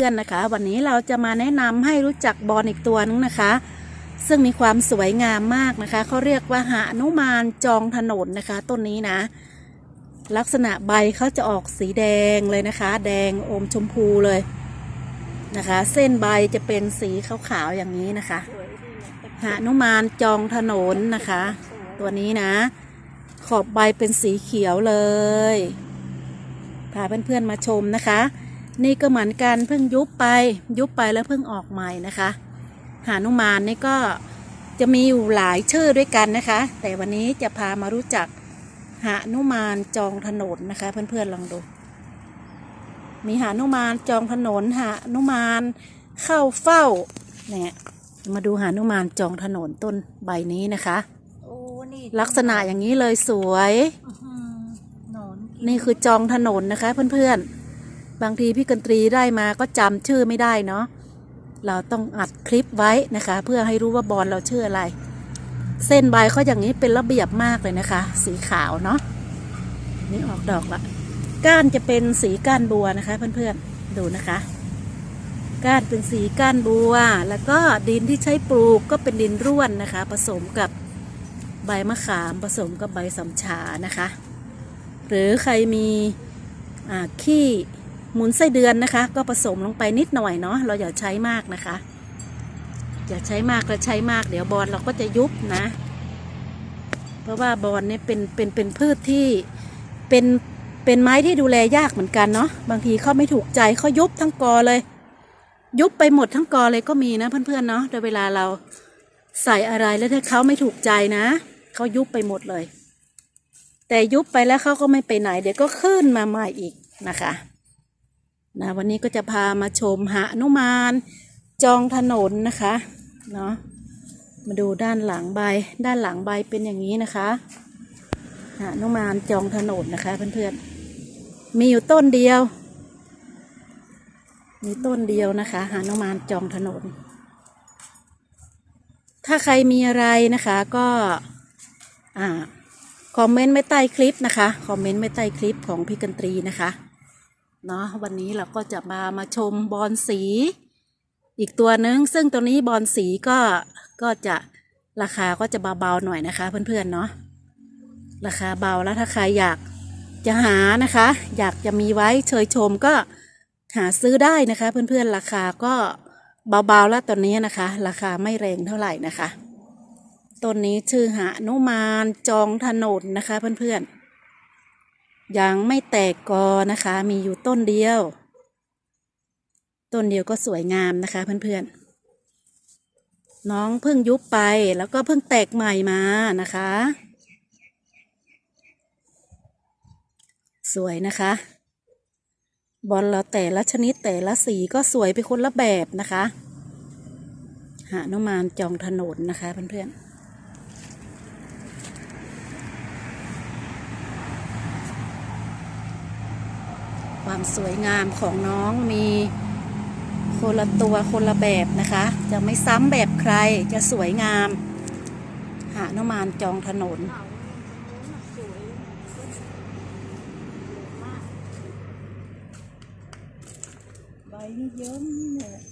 ื่อนๆนะคะ วันนี้เราจะมาแนะนำให้รู้จักบอลอีกตัวนึงนะคะ ซึ่งมีความสวยงามมากนะคะเขาเรียกว่าหานุมานจองถนนนะคะต้นนี้นะ ลักษณะใบเขาจะออกสีแดงเลยนะคะ แดงอมชมพูเลยนะคะ เส้นใบจะเป็นสีขาวๆอย่างนี้นะคะหานุมานจองถนนนะคะ ตัวนี้นะ ขอบใบเป็นสีเขียวเลยพาเพื่อนๆมาชมนะคะ นี่ก็เหมือนกันเพิ่งยุบไป ยุบไปแล้วเพิ่งออกใหม่นะคะ หานุมานนี่ก็จะมีอยู่หลายชื่อด้วยกันนะคะ แต่วันนี้จะพามารู้จักหานุมานจองถนนนะคะ เพื่อนๆลองดู มีหานุมานจองถนนหานุมานเข้าเฝ้าเนี่ยมาดูหานุมานจองถนนต้นใบนี้นะคะโอ้นี่ลักษณะอย่างนี้เลยสวยอื้อหือหนอนกินี่คือจองถนนนะคะเพื่อนๆ บางทีพี่กันตรีได้มาก็จำชื่อไม่ได้เนาะเราต้องอัดคลิปไว้นะคะ เพื่อให้รู้ว่าบอลเราชื่ออะไร เส้นใบเขาอย่างนี้เป็นระเบียบมากเลยนะคะ สีขาวเนาะนี่ออกดอกละก้านจะเป็นสีก้านบัวนะคะ เพื่อนๆดูนะคะ ก้านเป็นสีก้านบัว แล้วก็ดินที่ใช้ปลูกก็เป็นดินร่วนนะคะ ผสมกับใบมะขามผสมกับใบสำชานะคะ หรือใครมีขี้ หมุนไส้เดือนนะคะ ก็ผสมลงไปนิดหน่อยเนาะเราอย่าใช้มากนะคะ อย่าใช้มากแล้วใช้มากเดี๋ยวบอลเราก็จะยุบนะ เพราะว่าบอลเนี่ยเป็นเป็นเป็นพืชที่เป็นเป็นไม้ที่ดูแลยากเหมือนกันเนาะบางทีเขาไม่ถูกใจเขายุบทั้งกอเลย ยุบไปหมดทั้งกอเลยก็มีนะเพื่อนๆเนาะโดยเวลาเราใส่อะไรแล้วถ้าเขาไม่ถูกใจนะเขายุบไปหมดเลย แต่ยุบไปแล้วเขาก็ไม่ไปไหน เดี๋ยวก็ขึ้นมาใหม่อีกนะคะ นะวันนี้ก็จะพามาชมหานุมานจองถนนนะคะเนาะมาดูด้านหลังใบ ด้านหลังใบเป็นอย่างนี้นะคะหานุมานจองถนนนะคะเพื่อนๆมีอยู่ต้นเดียว มีต้นเดียวนะคะหานุมานจองถนน ถ้าใครมีอะไรนะคะก็อ่าคอมเมนต์ไว้ใต้คลิปนะคะ คอมเมนต์ไว้ใต้คลิปของพี่กันตรีนะคะ เนาะวันนี้เราก็จะมามาชมบอลสี อีกตัวนึง ซึ่งตัวนี้บอลสีก็ก็จะราคาก็จะเบาๆหน่อยนะคะ เพื่อนๆเนาะราคาเบาแล้วถ้าใครอยากจะหานะคะ อยากจะมีไว้เชยชมก็หาซื้อได้นะคะ เพื่อนๆราคาก็เบาๆแล้วตอนนี้นะคะ ราคาไม่แรงเท่าไหร่นะคะต้นนี้ชื่อหานุมานจองถนนนะคะ เพื่อนๆ ยังไม่แตกกอนะคะ มีอยู่ต้นเดียว ต้นเดียวก็สวยงามนะคะ เพื่อนๆ น้องเพิ่งยุบไปแล้วก็เพิ่งแตกใหม่มานะคะ สวยนะคะ บอลเราแต่ละชนิดแต่ละสีก็สวยไปคนละแบบนะคะ หานุมานจองถนนนะคะเพื่อนๆ ความสวยงามของน้องมีคนละตัวคนละแบบนะคะ จะไม่ซ้ำแบบใครจะสวยงาม หานุมานจองถนน ใบนี่เยิ้มเลย